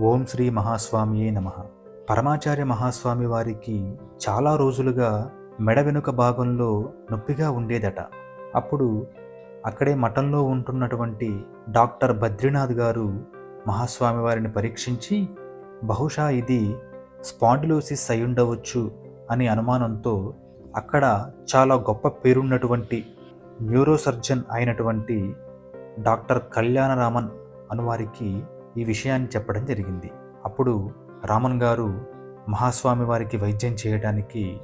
ఓం శ్రీ మహాస్వామియే నమ. పరమాచార్య మహాస్వామి వారికి చాలా రోజులుగా మెడ వెనుక భాగంలో నొప్పిగా ఉండేదట. అప్పుడు అక్కడే మఠంలో ఉంటున్నటువంటి డాక్టర్ బద్రీనాథ్ గారు మహాస్వామి వారిని పరీక్షించి బహుశా ఇది స్పాండిలోసిస్ అయి ఉండవచ్చు అనే అనుమానంతో అక్కడ చాలా గొప్ప పేరున్నటువంటి న్యూరోసర్జన్ అయినటువంటి డాక్టర్ కళ్యాణరామన్ అనువారికి ఈ విషయాన్ని చెప్పడం జరిగింది. అప్పుడు రామన్ గారు మహాస్వామి వారికి వైద్యం చేయడానికి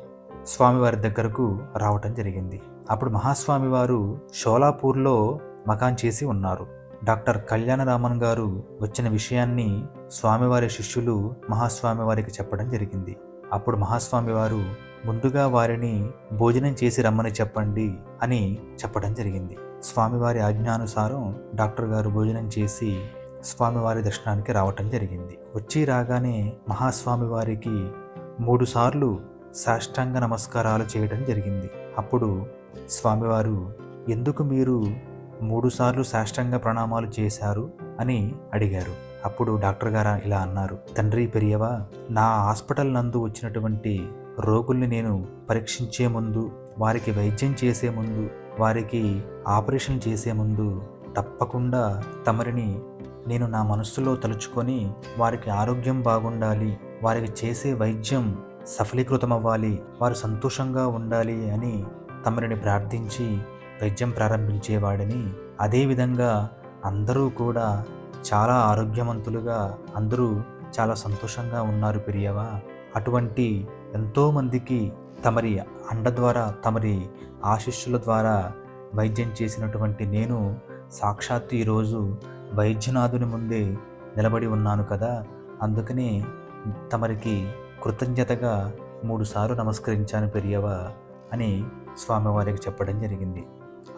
స్వామివారి దగ్గరకు రావటం జరిగింది. అప్పుడు మహాస్వామి వారు షోలాపూర్లో మకాన్ చేసి ఉన్నారు. డాక్టర్ కళ్యాణరామన్ గారు వచ్చిన విషయాన్ని స్వామివారి శిష్యులు మహాస్వామి వారికి చెప్పడం జరిగింది. అప్పుడు మహాస్వామి వారు ముందుగా వారిని భోజనం చేసి రమ్మని చెప్పండి అని చెప్పడం జరిగింది. స్వామివారి ఆజ్ఞానుసారం డాక్టర్ గారు భోజనం చేసి స్వామివారి దర్శనానికి రావటం జరిగింది. వచ్చి రాగానే మహాస్వామి వారికి సాష్టాంగ నమస్కారాలు చేయడం జరిగింది. అప్పుడు స్వామివారు ఎందుకు మీరు మూడుసార్లు సాష్టాంగ ప్రణామాలు చేశారు? అని అడిగారు. అప్పుడు డాక్టర్ గారు ఇలా అన్నారు తండ్రి పెరియవా నా హాస్పిటల్ నందు వచ్చినటువంటి రోగుల్ని నేను పరీక్షించే ముందు వారికి వైద్యం చేసే ముందు వారికి ఆపరేషన్ చేసే ముందు తప్పకుండా తమరిని నేను నా మనస్సులో తలుచుకొని వారికి ఆరోగ్యం బాగుండాలి వారికి చేసే వైద్యం సఫలీకృతమవ్వాలి వారు సంతోషంగా ఉండాలి అని తమరిని ప్రార్థించి వైద్యం ప్రారంభించేవాడిని. అదేవిధంగా అందరూ కూడా చాలా ఆరోగ్యవంతులుగా అందరూ చాలా సంతోషంగా ఉన్నారు పెరియవా. అటువంటి ఎంతోమందికి తమరి అండ ద్వారా తమరి ఆశిష్యుల ద్వారా వైద్యం చేసినటువంటి నేను సాక్షాత్తు ఈరోజు వైద్యనాథుని ముందే నిలబడి ఉన్నాను కదా అందుకనే తమరికి కృతజ్ఞతగా మూడుసార్లు నమస్కరించాను పెరియవా అని స్వామివారికి చెప్పడం జరిగింది.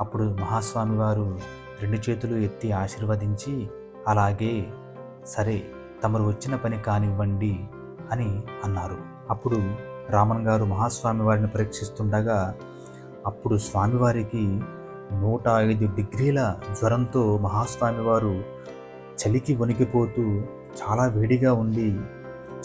అప్పుడు మహాస్వామివారు రెండు చేతులు ఎత్తి ఆశీర్వదించి అలాగే సరే తమరు వచ్చిన పని కానివ్వండి అని అన్నారు. అప్పుడు రామన్ గారు మహాస్వామి వారిని పరీక్షిస్తుండగా అప్పుడు స్వామివారికి నూట ఐదు డిగ్రీల జ్వరంతో మహాస్వామి వారు చలికి వణికిపోతూ చాలా వేడిగా ఉండి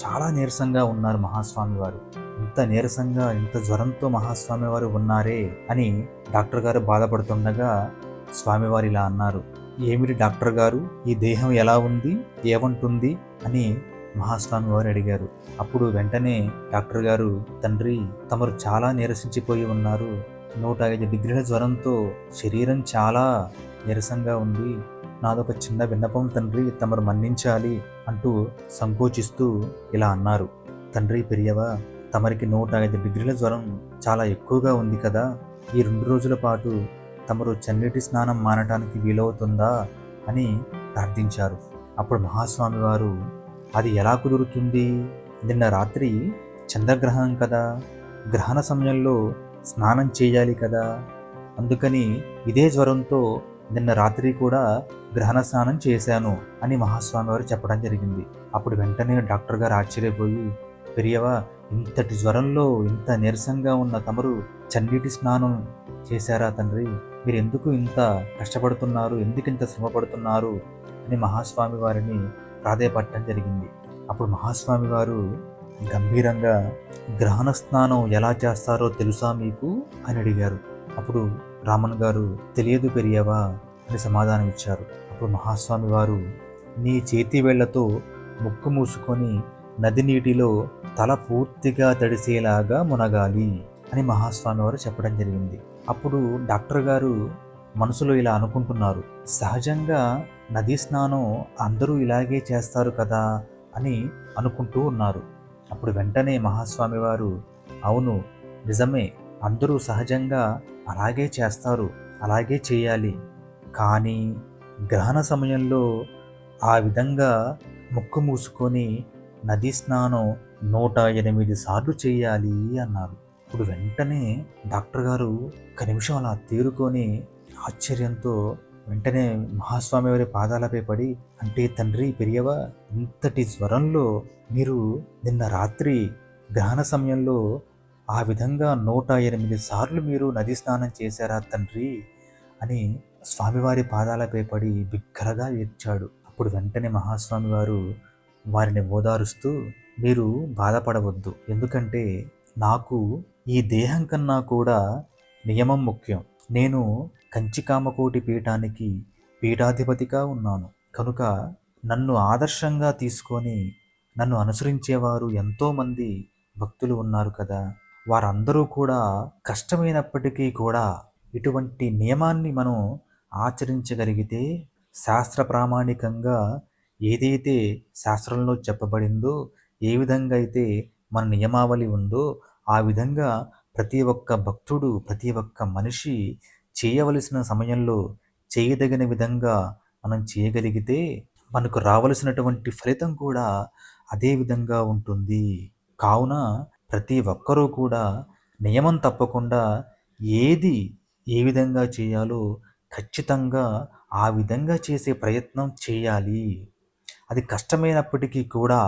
చాలా నీరసంగా ఉన్నారు మహాస్వామి వారు ఇంత నీరసంగా ఇంత జ్వరంతో మహాస్వామి వారు ఉన్నారే అని డాక్టర్ గారు బాధపడుతుండగా స్వామివారు ఇలా అన్నారు ఏమిటి డాక్టర్ గారు? ఈ దేహం ఎలా ఉంది? ఏమంటుంది? అని మహాస్వామి వారు అడిగారు. అప్పుడు వెంటనే డాక్టర్ గారు తండ్రి తమరు చాలా నీరసించిపోయి ఉన్నారు. నూట ఐదు డిగ్రీల జ్వరంతో శరీరం చాలా నీరసంగా ఉంది. నాదొక చిన్న విన్నపం తండ్రి తమరు మన్నించాలి అంటూ సంకోచిస్తూ ఇలా అన్నారు. తండ్రి పెరియవా తమరికి నూట ఐదు డిగ్రీల జ్వరం చాలా ఎక్కువగా ఉంది కదా ఈ రెండు రోజుల పాటు తమరు చన్నీటి స్నానం మానటానికి వీలవుతుందా అని ప్రార్థించారు. అప్పుడు మహాస్వామి వారు అది ఎలా కుదురుతుంది? నిన్న రాత్రి చంద్రగ్రహణం కదా గ్రహణ సమయంలో స్నానం చేయాలి కదా. అందుకని ఇదే జ్వరంతో నిన్న రాత్రి కూడా గ్రహణ స్నానం చేశాను అని మహాస్వామి వారు చెప్పడం జరిగింది. అప్పుడు వెంటనే డాక్టర్ గారు ఆశ్చర్యపోయి పెరియవా ఇంతటి జ్వరంలో ఇంత నీరసంగా ఉన్న తమరు చన్నీటి స్నానం చేశారా తండ్రి? మీరు ఎందుకు ఇంత కష్టపడుతున్నారు? ఎందుకు ఇంత శ్రమ పడుతున్నారు అని మహాస్వామి వారిని ప్రాధేయపడటం జరిగింది. అప్పుడు మహాస్వామి వారు గంభీరంగా గ్రహణ స్నానం ఎలా చేస్తారో తెలుసా మీకు? అని అడిగారు. అప్పుడు రామన్ గారు తెలియదు పెరియవా అని సమాధానం ఇచ్చారు. అప్పుడు మహాస్వామి వారు నీ చేతి వేళ్ళతో ముక్కు మూసుకొని నది నీటిలో తల పూర్తిగా తడిసేలాగా మునగాలి అని మహాస్వామి వారు చెప్పడం జరిగింది. అప్పుడు డాక్టర్ గారు మనసులో ఇలా అనుకుంటున్నారు. సహజంగా నదీ స్నానం అందరూ ఇలాగే చేస్తారు కదా అని అనుకుంటూ ఉన్నారు. అప్పుడు వెంటనే మహాస్వామి వారు అవును నిజమే అందరూ సహజంగా అలాగే చేస్తారు అలాగే చేయాలి. కానీ గ్రహణ సమయంలో ఆ విధంగా ముక్కు మూసుకొని నదీ స్నానం నూట ఎనిమిది సార్లు చేయాలి అన్నారు. ఇప్పుడు వెంటనే డాక్టర్ గారు ఒక నిమిషం అలా తేరుకొని ఆశ్చర్యంతో వెంటనే మహాస్వామి వారి పాదాలపై పడి అంటే తండ్రి పెరియవా ఇంతటి జ్వరంలో మీరు నిన్న రాత్రి గ్రహణ సమయంలో ఆ విధంగా నూట ఎనిమిది సార్లు మీరు నది స్నానం చేశారా తండ్రి? అని స్వామివారి పాదాలపై పడి బిగ్గరగా ఏడ్చాడు. అప్పుడు వెంటనే మహాస్వామి వారు వారిని ఓదారుస్తూ మీరు బాధపడవద్దు. ఎందుకంటే నాకు ఈ దేహం కన్నా కూడా నియమం ముఖ్యం. నేను కంచికామకోటి పీఠానికి పీఠాధిపతిగా ఉన్నాను. కనుక నన్ను ఆదర్శంగా తీసుకొని నన్ను అనుసరించేవారు ఎంతోమంది భక్తులు ఉన్నారు కదా. వారందరూ కూడా కష్టమైనప్పటికీ కూడా ఇటువంటి నియమాన్ని మనం ఆచరించగలిగితే శాస్త్ర ప్రామాణికంగా ఏదైతే శాస్త్రంలో చెప్పబడిందో ఏ విధంగా అయితే మన నియమావళి ఉందో ఆ విధంగా ప్రతి ఒక్క భక్తుడు ప్రతి ఒక్క మనిషి చేయవలసిన సమయంలో చేయదగిన విధంగా మనం చేయగలిగితే మనకు రావలసినటువంటి ఫలితం కూడా అదే విధంగా ఉంటుంది. కావున ప్రతి ఒక్కరూ కూడా నియమం తప్పకుండా ఏది ఏ విధంగా చేయాలో ఖచ్చితంగా ఆ విధంగా చేసే ప్రయత్నం చేయాలి. అది కష్టమైనప్పటికీ కూడా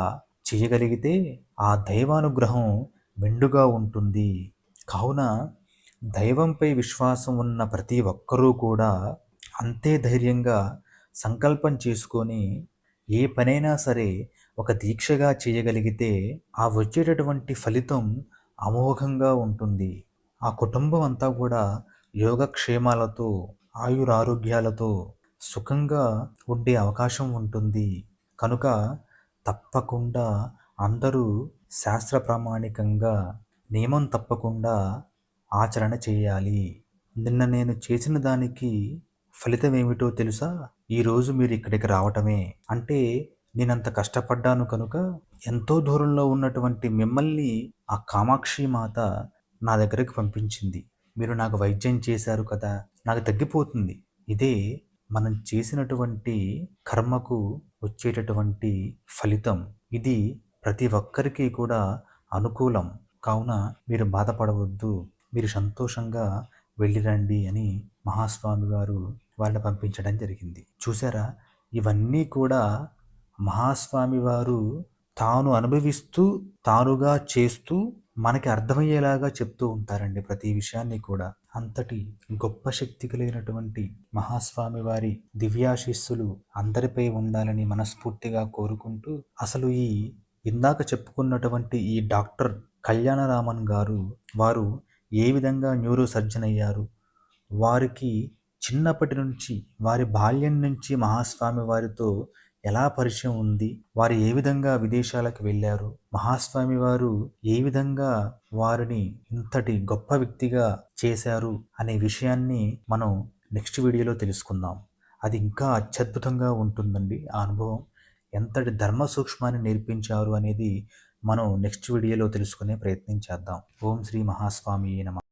చేయగలిగితే ఆ దైవానుగ్రహం మెండుగా ఉంటుంది. కావున దైవంపై విశ్వాసం ఉన్న ప్రతి ఒక్కరూ కూడా అంతే ధైర్యంగా సంకల్పం చేసుకొని ఏ పనైనా సరే ఒక దీక్షగా చేయగలిగితే ఆ వచ్చేటటువంటి ఫలితం అమోఘంగా ఉంటుంది. ఆ కుటుంబం అంతా కూడా యోగక్షేమాలతో ఆయురారోగ్యాలతో సుఖంగా ఉండే అవకాశం ఉంటుంది. కనుక తప్పకుండా అందరూ శాస్త్ర ప్రామాణికంగా నియమం తప్పకుండా ఆచరణ చేయాలి. నిన్న నేను చేసిన దానికి ఫలితం ఏమిటో తెలుసా? ఈరోజు మీరు ఇక్కడికి రావటమే. అంటే నేనంత కష్టపడ్డాను కనుక ఎంతో దూరంలో ఉన్నటువంటి మిమ్మల్ని ఆ కామాక్షి మాత నా దగ్గరికి పంపించింది. మీరు నాకు వైద్యం చేశారు కదా నాకు తగ్గిపోతుంది. ఇదే మనం చేసినటువంటి కర్మకు వచ్చేటటువంటి ఫలితం. ఇది ప్రతి ఒక్కరికి కూడా అనుకూలం. కావున మీరు బాధపడవద్దు. మీరు సంతోషంగా వెళ్ళిరండి అని మహాస్వామి గారు వాళ్ళని పంపించడం జరిగింది. చూసారా ఇవన్నీ కూడా మహాస్వామి వారు తాను అనుభవిస్తూ తానుగా చేస్తూ మనకి అర్థమయ్యేలాగా చెప్తూ ఉంటారండి ప్రతి విషయాన్ని కూడా. అంతటి గొప్ప శక్తి కలిగినటువంటి మహాస్వామి వారి దివ్యాశిస్సులు అందరిపై ఉండాలని మనస్ఫూర్తిగా కోరుకుంటూ అసలు ఈ ఇందాక చెప్పుకున్నటువంటి ఈ డాక్టర్ కళ్యాణరామన్ గారు వారు ఏ విధంగా న్యూరో సర్జన్ అయ్యారు? వారికి చిన్నప్పటి నుంచి వారి బాల్యం నుంచి మహాస్వామి వారితో ఎలా పరిచయం ఉంది? వారు ఏ విధంగా విదేశాలకు వెళ్ళారు? మహాస్వామి వారు ఏ విధంగా వారిని ఇంతటి గొప్ప వ్యక్తిగా చేశారు అనే విషయాన్ని మనం నెక్స్ట్ వీడియోలో తెలుసుకుందాం. అది ఇంకా అత్యద్భుతంగా ఉంటుందండి ఆ అనుభవం. ఎంతటి ధర్మ సూక్ష్మాన్ని నేర్పించారు అనేది మనం నెక్స్ట్ వీడియోలో తెలుసుకునే ప్రయత్నం చేద్దాం. ఓం శ్రీ మహాస్వామి నమ.